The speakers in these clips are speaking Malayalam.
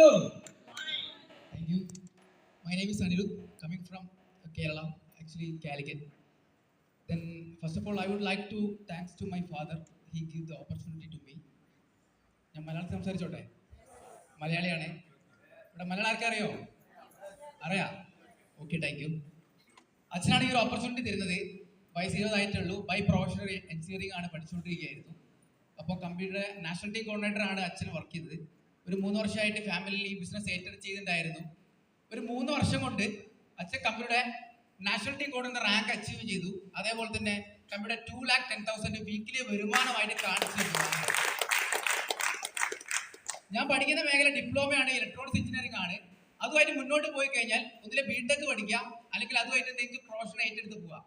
everyone. Thank you. My name is Anirudh, coming from Kerala, actually Calicut. Then, first of all, I would like to thanks to my father. He gave the opportunity to me. ഞാൻ മലയാളം സംസാരിച്ചോട്ടെ മലയാളിയാണ് ഇവിടെ മലയാളം ആർക്കറിയോ അറിയാം ഓക്കെ താങ്ക് യു അച്ഛനാണ് ഈ ഒരു ഓപ്പർച്യൂണിറ്റി തരുന്നത് വയസ്സ് ഇരുപതായിട്ടുള്ളൂ ബൈ പ്രൊഫഷണൽ എഞ്ചിനീയറിംഗ് ആണ് പഠിച്ചുകൊണ്ടിരിക്കുകയായിരുന്നു അപ്പോൾ കമ്പ്യൂട്ടർ നാഷണൽ ടീം കോർഡിനേറ്റർ ആണ് അച്ഛൻ വർക്ക് ചെയ്തത് ഒരു മൂന്ന് വർഷമായിട്ട് ഫാമിലിയിൽ ഈ ബിസിനസ് ഏറ്റെടുത്ത് ചെയ്തിട്ടുണ്ടായിരുന്നു ഒരു മൂന്ന് വർഷം കൊണ്ട് അച്ഛൻ കമ്പനിയുടെ നാഷണൽ ടീം കോഡിന്റെ റാങ്ക് അച്ചീവ് ചെയ്തു. അതേപോലെ തന്നെ കമ്പനിയുടെ two lakh ten thousand weekly വരുമാനമായിട്ട് കാണിച്ചു. ഞാൻ പഠിക്കുന്ന മേഖല ഡിപ്ലോമയാണ് ഇലക്ട്രോണിക്സ് എഞ്ചിനീയറിംഗ് ആണ്. അതുമായിട്ട് മുന്നോട്ട് പോയി കഴിഞ്ഞാൽ ഒന്നിലെ ബിടെക് പഠിക്കാം അല്ലെങ്കിൽ അതുമായിട്ട് എന്തെങ്കിലും പ്രൊഫഷൻ ഏറ്റെടുത്ത് പോവുക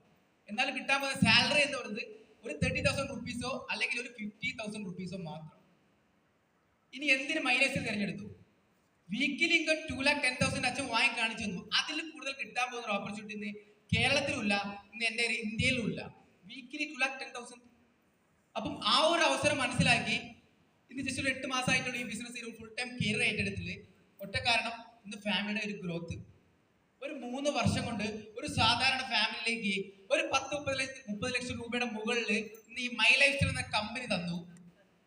എന്നാൽ കിട്ടാൻ പോകുന്ന സാലറി എന്ന് പറയുന്നത് ഒരു തേർട്ടി തൗസൻഡ് റുപ്പീസോ അല്ലെങ്കിൽ ഒരു ഫിഫ്റ്റി തൗസൻഡ് റുപ്പീസോ മാത്രം. ഇനി എന്തിന് മൈലേജ് തിരഞ്ഞെടുത്തു? Weekly income two lakh ten thousand അച്ഛൻ വാങ്ങി കാണിച്ചു തന്നു. അതിൽ കൂടുതൽ കിട്ടാൻ പോകുന്ന ഓപ്പർച്യൂണിറ്റി ഇന്ന് കേരളത്തിലുമില്ല ഇന്ന് എന്റെ ഇന്ത്യയിലും ഇല്ല weekly two lakh ten thousand അപ്പം ആ ഒരു അവസരം മനസ്സിലാക്കി ഇന്ന് ജസ്റ്റ് ഒരു എട്ട് മാസമായിട്ടുള്ള ഈ ബിസിനസ് ഫുൾ ടൈം കെയർ ഏറ്റെടുത്തിൽ ഒറ്റ കാരണം ഇന്ന് ഫാമിലിയുടെ ഒരു ഗ്രോത്ത് ഒരു മൂന്ന് വർഷം കൊണ്ട് ഒരു സാധാരണ ഫാമിലിയിലേക്ക് ഒരു പത്ത് മുപ്പത് ലക്ഷം മുപ്പത് ലക്ഷം രൂപയുടെ മുകളിൽ ഇന്ന് ഈ മൈ ലൈഫ് എന്ന കമ്പനി തന്നു.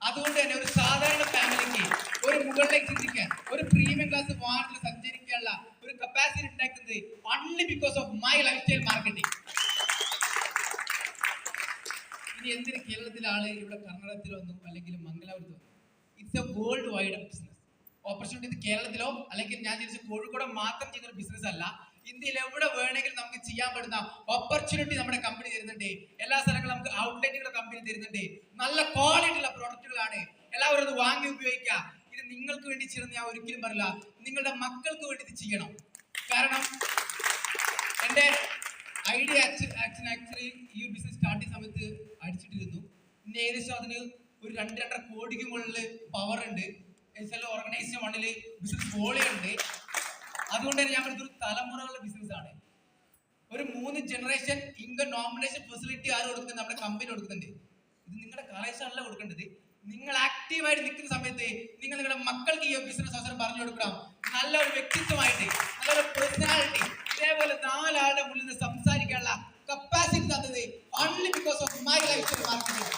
അതുകൊണ്ട് തന്നെ ഒരു സാധാരണ ഫാമിലിക്ക് ഒരു മുകളിലേക്ക് ചിന്തിക്കാൻ ഒരു പ്രീമിയം ക്ലാസ് വാഹനത്തിൽ സഞ്ചരിക്കാനുള്ള ഒരു കപ്പാസിറ്റി ഉണ്ടാക്കുന്നത് only because of my lifestyle marketing ഇനി എന്തിന് കേരളത്തിലെ ആൾ ഇവിടെ കർണാടകത്തിൽ വന്നു അല്ലെങ്കിൽ മംഗലാപുരത്ത് വന്നു? It's a worldwide business opportunity കേരളത്തിലോ അല്ലെങ്കിൽ ഞാൻ തിരിച്ച് കോഴിക്കോട് മാത്രം ചെയ്യുന്ന ബിസിനസ് അല്ല. ഇന്ത്യയിൽ എവിടെ വേണമെങ്കിലും നമുക്ക് ചെയ്യാൻ പറ്റുന്ന ഓപ്പർച്യൂണിറ്റി നമ്മുടെ കമ്പനി തരുന്നുണ്ട്. വാങ്ങി ഉപയോഗിക്കുക ഇത് നിങ്ങൾക്ക് വേണ്ടി ചെയ്യുന്നത് ഞാൻ ഒരിക്കലും പറയില്ല. നിങ്ങളുടെ മക്കൾക്ക് വേണ്ടി ഇത് ചെയ്യണം. കാരണം എന്റെ ഐഡിയ ആക്ഷൻ ആക്ച്വലി ഈ ഒരു ബിസിനസ് സ്റ്റാർട്ട് ചെയ്യുന്ന സമയത്ത് അടിച്ചിട്ടിരുന്നു. പിന്നെ ഏകദേശം അതിന് ഒരു രണ്ട് രണ്ടര കോടിക്ക് മുകളിൽ പവർ ഉണ്ട്. എന്നുവെച്ചാൽ ഓർഗനൈസേഷൻ മണ്ണിൽ ബിസിനസ് പോളിയുണ്ട് അതുകൊണ്ട് തന്നെ ഞാൻ ഇതൊരു തലമുറകളുടെ ബിസിനസ് ആണ്. ഒരു മൂന്ന് ജനറേഷൻ ഇൻകം നോമിനേഷൻ ഫെസിലിറ്റി ആരും കൊടുക്കുന്നത് നമ്മുടെ കമ്പനി കൊടുക്കുന്നുണ്ട്. ഇത് നിങ്ങളുടെ കലേശമല്ല കൊടുക്കേണ്ടത്. നിങ്ങൾ ആക്റ്റീവായിട്ട് നിൽക്കുന്ന സമയത്ത് നിങ്ങൾ നിങ്ങളുടെ മക്കൾക്ക് ഈ ബിസിനസ് അവസരം പറഞ്ഞു കൊടുക്കണം. നല്ല ഒരു വ്യക്തിത്വമായിട്ട് നല്ലൊരു പേഴ്സണാലിറ്റി ഇതേപോലെ നാലാളുടെ മുന്നിൽ നിന്ന് സംസാരിക്കാനുള്ള കപ്പാസിറ്റി തന്നത് only because of my life marketing